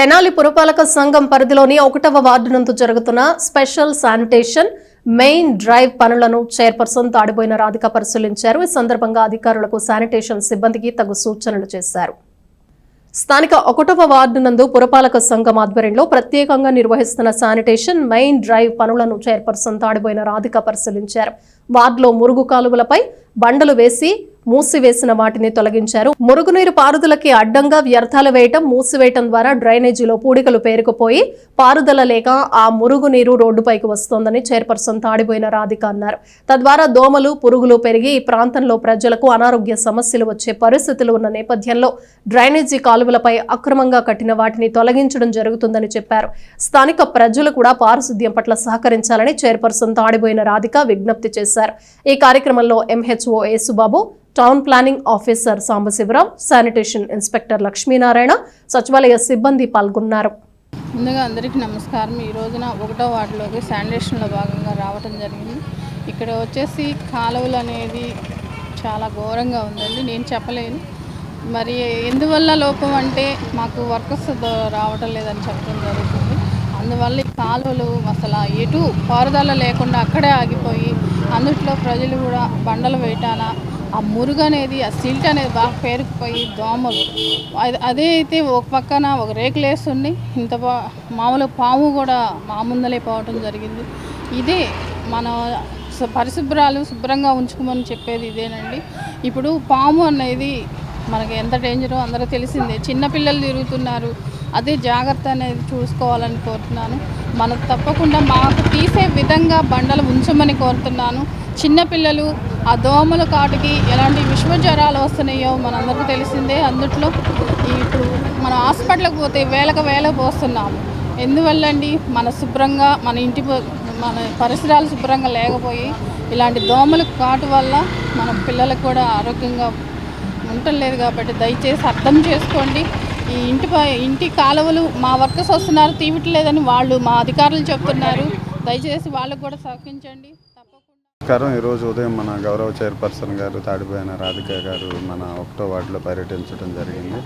తెనాలి పురపాలక సంఘం పరిధిలోని ఒకటవ వార్డు నందు జరుగుతున్న స్పెషల్ శానిటేషన్ మెయిన్ డ్రైవ్ పనులను చైర్పర్సన్ తాడిపోయిన రాధిక పరిశీలించారు. ఈ సందర్భంగా అధికారులకు శానిటేషన్ సిబ్బందికి తగు సూచనలు చేశారు. స్థానిక ఒకటవ వార్డు నందు పురపాలక సంఘం ఆధ్వర్యంలో ప్రత్యేకంగా నిర్వహిస్తున్న శానిటేషన్ మెయిన్ డ్రైవ్ పనులను చైర్పర్సన్ తాడిపోయిన రాధిక పరిశీలించారు. వార్డులో మురుగు కాలువలపై బండలు వేసి మూసివేసిన వాటిని తొలగించారు. మురుగునీరు పారుదలకి అడ్డంగా వ్యర్థాలు వేయటం మూసివేయటం ద్వారా డ్రైనేజీలో పూడికలు పేరుకుపోయి పారుదల లేక ఆ మురుగునీరు రోడ్డుపైకి వస్తోందని చైర్పర్సన్ తాడిపోయిన రాధిక అన్నారు. తద్వారా దోమలు పురుగులు పెరిగి ఈ ప్రాంతంలో ప్రజలకు అనారోగ్య సమస్యలు వచ్చే పరిస్థితులు ఉన్న నేపథ్యంలో డ్రైనేజీ కాలువలపై అక్రమంగా కట్టిన వాటిని తొలగించడం జరుగుతుందని చెప్పారు. స్థానిక ప్రజలు కూడా పారిశుద్ధ్యం పట్ల సహకరించాలని చైర్పర్సన్ తాడిపోయిన రాధిక విజ్ఞప్తి చేశారు. ఈ కార్యక్రమంలో MHO Yesubabu town planning officer Sambasivarao sanitation inspector Lakshminarayana సచివాలయ సిబ్బంది పాల్గొన్నారు. ముందుగా అందరికీ నమస్కారం. ఈ రోజున ఒకటో వార్డులోకి శానిటేషన్లో భాగంగా రావటం జరిగింది. ఇక్కడ వచ్చేసి కాలువలు అనేది చాలా ఘోరంగా ఉందండి. నేను చెప్పలేను. మరి ఎందువల్ల లోపం అంటే మాకు వర్కర్స్ రావటం లేదని చెప్పడం జరుగుతుంది. అందువల్ల ఈ కాలువలు అసలు ఎటు పారుదల లేకుండా అక్కడే ఆగిపోయి అందుట్లో ప్రజలు కూడా బండలు వేయటాల ఆ మురుగు అనేది ఆ సిల్ట్ అనేది బాగా పేరుకుపోయి దోమలు అదే అయితే ఒక పక్కన ఒక రేకులు వేస్తుంది ఇంత బా మామూలు పాము కూడా మా ముందలే పోవటం జరిగింది. ఇదే మన పరిశుభ్రాలు శుభ్రంగా ఉంచుకోమని చెప్పేది ఇదేనండి. ఇప్పుడు పాము అనేది మనకి ఎంత డేంజరో అందరూ తెలిసిందే. చిన్నపిల్లలు తిరుగుతున్నారు. అదే జాగ్రత్త అనేది చూసుకోవాలని కోరుతున్నాను. మనం తప్పకుండా మాకు తీసే విధంగా బండలు ఉంచమని కోరుతున్నాను. చిన్నపిల్లలు ఆ దోమల కాటుకి ఎలాంటి విశ్వ జ్వరాలు వస్తున్నాయో మనందరికీ తెలిసిందే. అందుట్లో ఇప్పుడు మన హాస్పిటల్కి పోతే వేలకు వేల పోస్తున్నాము. ఎందువల్ల అండి మన శుభ్రంగా మన ఇంటి మన పరిసరాలు శుభ్రంగా లేకపోయి ఇలాంటి దోమలు కాటు వల్ల మన పిల్లలకు కూడా ఆరోగ్యంగా ఉండలేదు కాబట్టి దయచేసి అర్థం చేసుకోండి. ఈ ఇంటి పై- ఇంటి కాలువలు మా వర్కర్స్ వస్తున్నారు తీయట్లేదని వాళ్ళు మా అధికారులు చెప్తున్నారు. దయచేసి వాళ్ళకు కూడా సహకరించండి. నమస్కారం. ఈరోజు ఉదయం మన గౌరవ చైర్పర్సన్ గారు తాడిపోయిన రాధిక గారు మన ఒకటో వార్డులో పర్యటించడం జరిగింది.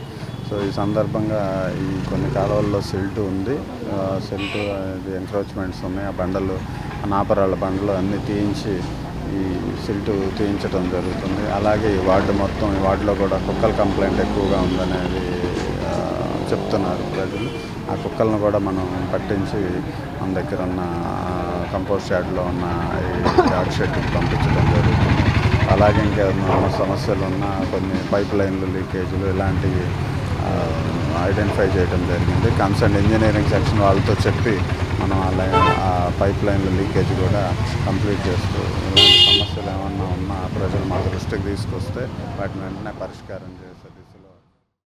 సో ఈ సందర్భంగా ఈ కొన్ని కాలువల్లో సిల్ట్ ఉంది. సిల్ట్ ఇది ఎంక్రోచ్మెంట్స్ ఉన్నాయి. ఆ బండలు నాపరాళ్ళ బండలు అన్నీ తీయించి ఈ సిల్ట్ తీయించడం జరుగుతుంది. అలాగే ఈ వార్డు మొత్తం ఈ వార్డులో కూడా కుక్కల కంప్లైంట్ ఎక్కువగా ఉందనేది చెప్తున్నారు ప్రజలు. ఆ కుక్కలను కూడా మనం పట్టించి మన దగ్గర ఉన్న కంపోస్ట్ షాడ్లో ఉన్న ఈ యార్డ్ షెడ్కి పంపించడం జరుగుతుంది. అలాగే ఇంకేమైనా సమస్యలు ఉన్న కొన్ని పైప్ లైన్లు లీకేజీలు ఇలాంటివి ఐడెంటిఫై చేయడం జరిగింది. కన్సర్న్ ఇంజనీరింగ్ సెక్షన్ వాళ్ళతో చెప్పి మనం ఆ లైన్ ఆ పైప్ లైన్ల లీకేజ్ కూడా కంప్లీట్ చేస్తూ ఇలాంటి సమస్యలు ఏమన్నా ఉన్నా ప్రజలు మా దృష్టికి తీసుకొస్తే వాటిని వెంటనే పరిష్కారం చేసేది